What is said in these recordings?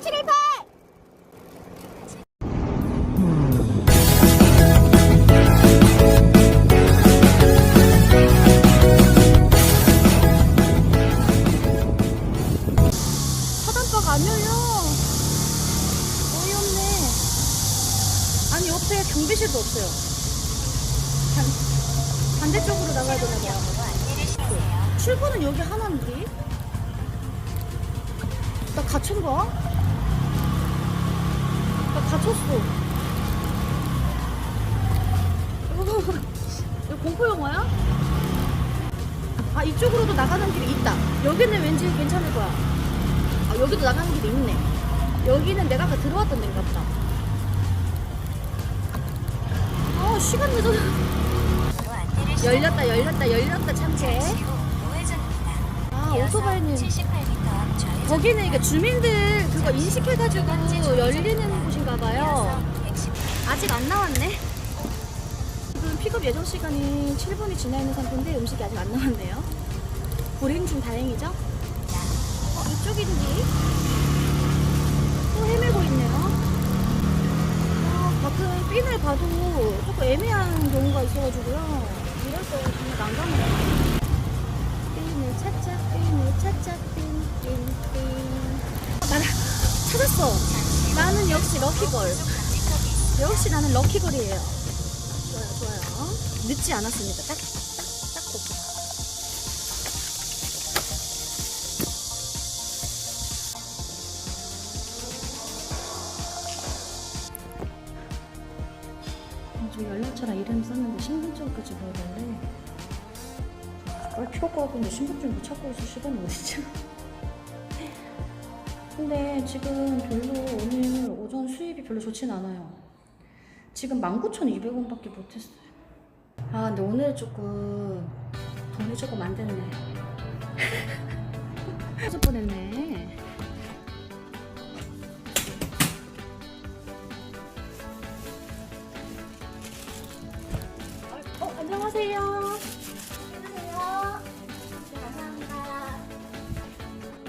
7718! 차단바가 안 열려. 어이없네. 아니, 옆에 경비실도 없어요. 반, 반대쪽으로 나가야 되나 봐요. 출구는 여기 하나인데? 나 갇힌 거야? 나 갇혔어. 이거 공포 영화야? 아 이쪽으로도 나가는 길이 있다. 여기는 왠지 괜찮을 거야. 아 여기도 나가는 길이 있네. 여기는 내가 아까 들어왔던 데인가 보다. 아 시간 늦어. 열렸다 열렸다 열렸다 참새. 아 오토바이는 78m 앞 좌회전 거기는 이게 주민들 그거 인식해가지고 열리는 곳인가 봐요. 아직 안 나왔네. 지금 픽업 예정 시간이 7분이 지나 있는 상태인데 음식이 아직 안 나왔네요. 불행 중 다행이죠? 어, 이쪽인지? 또 헤매고 있네요. 아, 가끔 핀을 봐도 조금 애매한 경우가 있어가지고요. 이럴 때 정말 난감해요. 핀을 찾자, 핀을 찾자, 핀. 나 찾았어. 나는 역시 럭키걸. 역시 나는 럭키걸이에요. 좋아요, 좋아요. 늦지 않았습니다. 딱, 딱, 딱 좋다. 저 연락처랑 이름 썼는데 신분증까지 보이던데 할 필요가 없는데 신분증 못 찾고 있을 시간이 어딨죠? 근데 지금 별로 오늘 오전 수입이 별로 좋진 않아요. 지금 19,200원밖에 못했어요. 아, 근데 오늘 조금 돈이 조금 안 됐네. 빠질 뻔했네.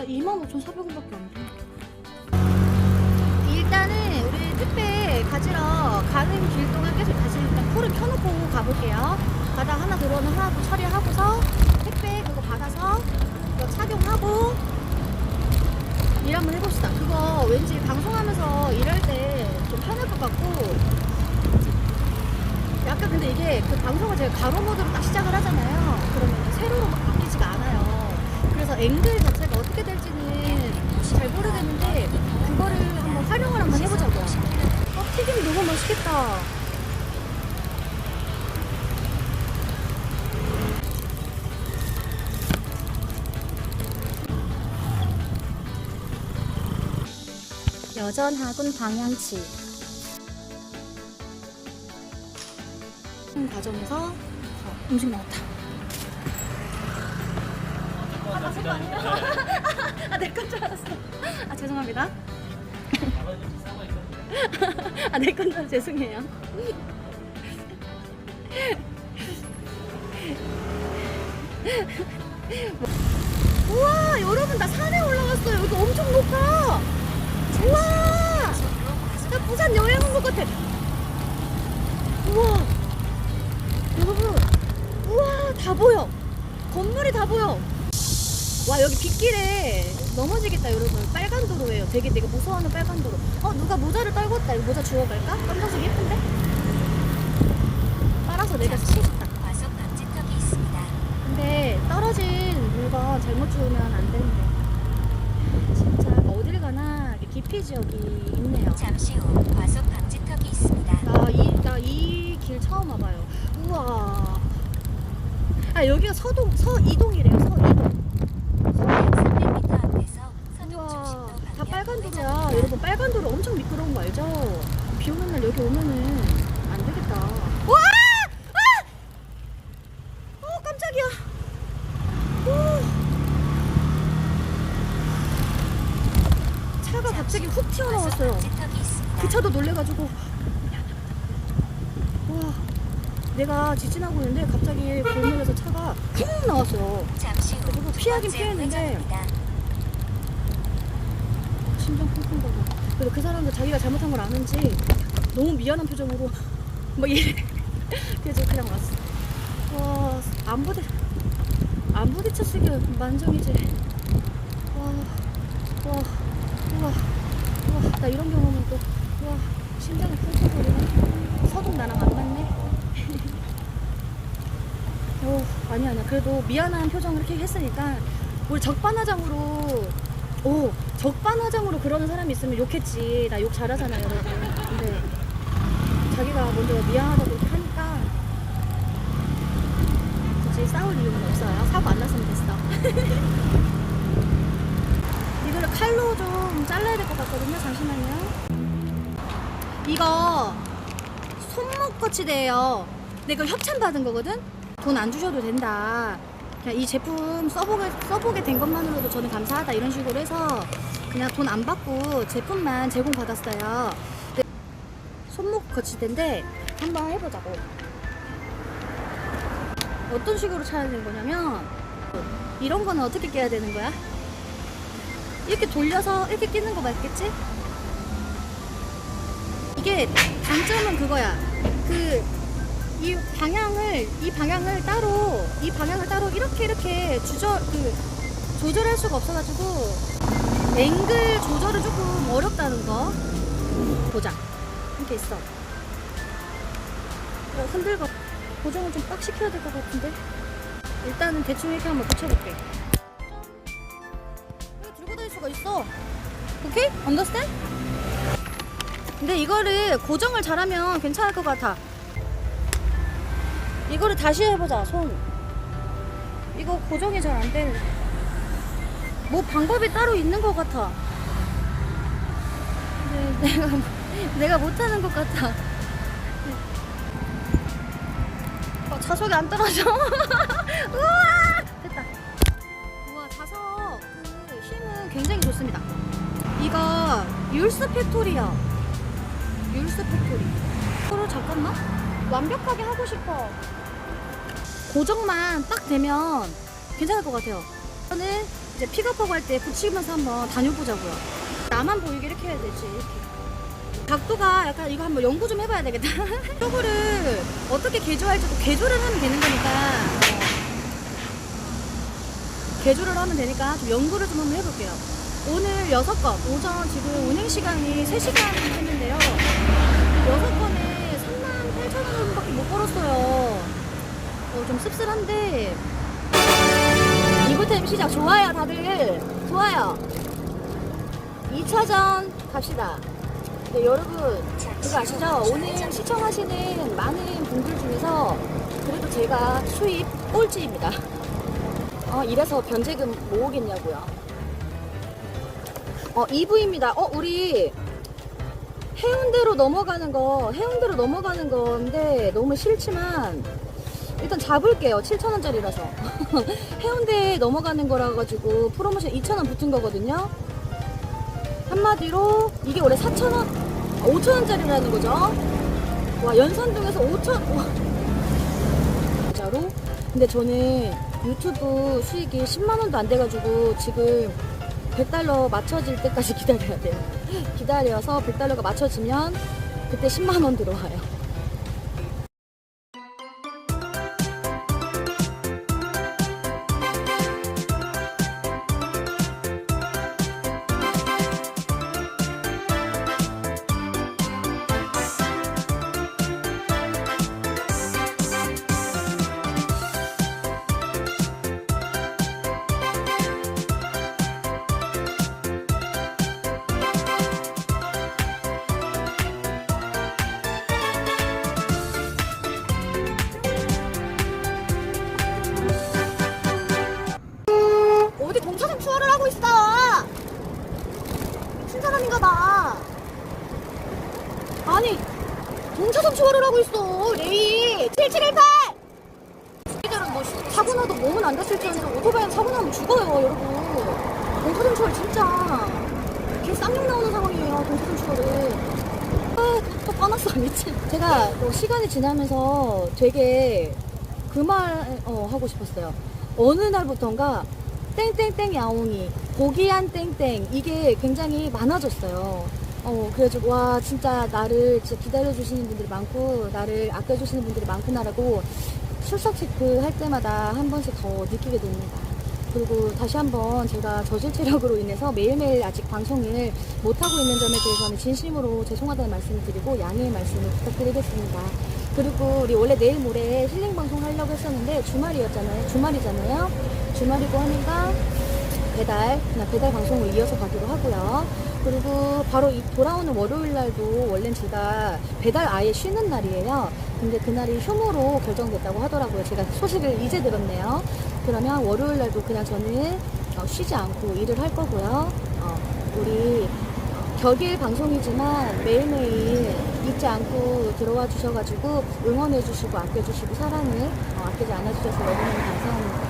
25,400원밖에 안 돼. 일단은 우리 택배 가지러 가는 길 동안 계속 다시 일단 쿨을 켜놓고 가볼게요. 바다 하나 들어오는 하나도 처리하고서 택배 그거 받아서 그거 착용하고 일 한번 해봅시다. 그거 왠지 방송하면서 일할 때 좀 편할 것 같고 약간 근데 이게 그 방송을 제가 가로 모드로 딱 시작을 하잖아요. 그러면 세로로 막. 앵글 자체가 어떻게 될지는 잘 모르겠는데 그거를 한번 활용을 한번 해보자고요. 어, 튀김 너무 맛있겠다. 여전하군 방향치. 과정에서 어, 음식 나왔다. 아, 내 건 줄 알았어. 아, 죄송합니다. 아, 내 건 줄 알았어. 죄송해요. 우와, 여러분, 나 산에 올라왔어요. 여기 엄청 높아. 우와, 나 부산 여행 온 것 같아. 우와, 여러분, 우와, 다 보여. 건물이 다 보여. 와 여기 빗길에 넘어지겠다 여러분. 빨간 도로예요. 되게 내가 무서워하는 빨간 도로. 어 누가 모자를 떨궜다. 이거 모자 주워갈까? 깜짝이 예쁜데? 따라서 내가 과속 방지턱이 있습니다. 근데 떨어진 물건 잘못 주우면 안 되는데. 진짜 어딜 가나? 깊이 지역이 있네요. 잠시 후 과속 방지턱이 있습니다. 나 이 길 처음 와봐요. 우와. 아 여기가 서동 서이동이래요 서이동 300m 앞에서 서동 우와, 중심도 다 방향 빨간 도로야. 여러분 빨간 도로 엄청 미끄러운 거 알죠? 비 오는 날 여기 오면은 안 되겠다. 와! 아! 어 깜짝이야. 오. 차가 갑자기 훅 튀어나왔어요. 그 차도 놀래가지고 와 내가 직진하고 있는데 갑자기 골목에서 차가 훅 나왔어요. 그리고 두 피하긴 피했는데. 심장 쿵쿵 거려. 그래서 그 사람도 자기가 잘못한 걸 아는지 너무 미안한 표정으로 막 이래. 그래서 그냥 왔어. 와, 안 부딪, 안 부딪혔으면 만정이지. 와, 와, 우와, 우와, 나 이런 경험은 또, 우와, 심장이 쿵쿵거리네. 서동 나랑 안 맞네. 어, 아니 아니야. 그래도 미안한 표정을 이렇게 했으니까 우리 적반하장으로 오 적반하장으로 그러는 사람이 있으면 욕했지. 나 욕 잘하잖아요, 여러분. 근데 자기가 먼저 미안하다고 이렇게 하니까 굳이 싸울 이유는 없어요. 사고 안 났으면 됐어. 이거를 칼로 좀 잘라야 될 것 같거든요. 잠시만요. 이거 손목 거치대예요. 이거 협찬 받은 거거든. 돈 안 주셔도 된다. 그냥 이 제품 써보게 써보게 된 것만으로도 저는 감사하다 이런 식으로 해서 그냥 돈 안 받고 제품만 제공 받았어요. 손목 거치대인데 한번 해보자고. 어떤 식으로 차야 되는 거냐면 이런 거는 어떻게 깨야 되는 거야? 이렇게 돌려서 이렇게 끼는 거 맞겠지? 이게 단점은 그거야. 그 이 방향을 이 방향을 따로 이 방향을 따로 이렇게 이렇게 조절 그 조절할 수가 없어가지고 앵글 조절은 조금 어렵다는 거 보자. 이렇게 있어. 어, 흔들고 고정을 좀 빡 시켜야 될 것 같은데. 일단은 대충 이렇게 한번 붙여볼게. 이거 들고 다닐 수가 있어. 오케이? 언더스탠? 근데 이거를 고정을 잘하면 괜찮을 것 같아. 이거를 다시 해보자, 손. 이거 고정이 잘 안 되는. 뭐 방법이 따로 있는 것 같아. 근데 내가, 내가 못하는 것 같아. 어, 자석이 안 떨어져. 우와! 됐다. 우와, 자석 그 힘은 굉장히 좋습니다. 이거 율스 팩토리야. 율스 팩토리. 서로 잠깐만. 완벽하게 하고 싶어. 고정만 딱 되면 괜찮을 것 같아요. 저는 이제 픽업하고 할 때 붙이면서 한번 다녀보자고요. 나만 보이게 이렇게 해야 되지. 이렇게. 각도가 약간 이거 한번 연구 좀 해봐야 되겠다. 이거를 어떻게 개조할지도 개조를 하면 되는 거니까. 어. 개조를 하면 되니까 좀 연구를 좀 한번 해볼게요. 오늘 6건, 오전 지금 운행 시간이 3시간 했는데요. 6건에 3만 8천 원밖에 못 벌었어요. 어, 좀 씁쓸한데. 이부터 시작 좋아요, 다들. 좋아요. 2차전 갑시다. 네, 여러분, 그거 아시죠? 오늘 시청하시는 많은 분들 중에서 그래도 제가 수입 꼴찌입니다. 어, 이래서 변제금 모으겠냐고요. 어, 2부입니다. 어, 우리 해운대로 넘어가는 거, 해운대로 넘어가는 건데 너무 싫지만 일단 잡을게요. 7,000원짜리라서. 해운대에 넘어가는 거라 가지고 프로모션 2,000원 붙은 거거든요. 한마디로 이게 원래 4,000원, 5,000원짜리라는 거죠. 와, 연산동에서 5,000원. 진짜로? 근데 저는 유튜브 수익이 10만 원도 안 돼가지고 지금 100달러 맞춰질 때까지 기다려야 돼요. 기다려서 100달러가 맞춰지면 그때 10만원 들어와요. 아니, 동차선 투어를 하고 있어. 레이 7718! 스피드는 뭐 사고 나도 몸은 안 다칠지언정 오토바이는 사고 나면 죽어요, 여러분. 동차선 투어 진짜 개 쌍욕 나오는 상황이에요, 동차선 투어를. 아, 또 까놨어, 미친. 제가 또 시간이 지나면서 되게 그 말 어, 하고 싶었어요. 어느 날부턴가 땡땡땡 야옹이 고기한 땡땡 이게 굉장히 많아졌어요. 어, 그래가지고, 와, 진짜 나를 진짜 기다려주시는 분들이 많고, 나를 아껴주시는 분들이 많구나라고 출석 체크 할 때마다 한 번씩 더 느끼게 됩니다. 그리고 다시 한번 제가 저질 체력으로 인해서 매일매일 아직 방송을 못하고 있는 점에 대해서는 진심으로 죄송하다는 말씀을 드리고 양해의 말씀을 부탁드리겠습니다. 그리고 우리 원래 내일 모레 힐링 방송 하려고 했었는데 주말이었잖아요. 주말이잖아요. 주말이고 하니까 배달, 그냥 배달 방송을 이어서 가기로 하고요. 그리고 바로 이 돌아오는 월요일 날도 원래는 제가 배달 아예 쉬는 날이에요. 근데 그날이 휴무로 결정됐다고 하더라고요. 제가 소식을 이제 들었네요. 그러면 월요일 날도 그냥 저는 어, 쉬지 않고 일을 할 거고요. 어, 우리 격일 방송이지만 매일매일 잊지 않고 들어와 주셔가지고 응원해 주시고 아껴 주시고 사랑을 어, 아끼지 않아 주셔서 너무너무 감사합니다.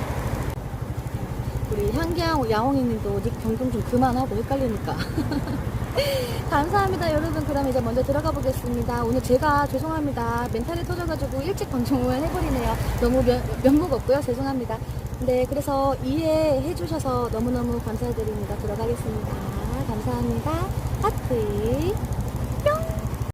우리 향기양 야옹이님도 닉 변경 좀 그만하고 헷갈리니까. 감사합니다 여러분. 그럼 이제 먼저 들어가 보겠습니다. 오늘 제가 죄송합니다. 멘탈이 터져가지고 일찍 방송을 해버리네요. 너무 면, 면목 없고요. 죄송합니다. 네 그래서 이해해 주셔서 너무너무 감사드립니다. 들어가겠습니다. 감사합니다. 하트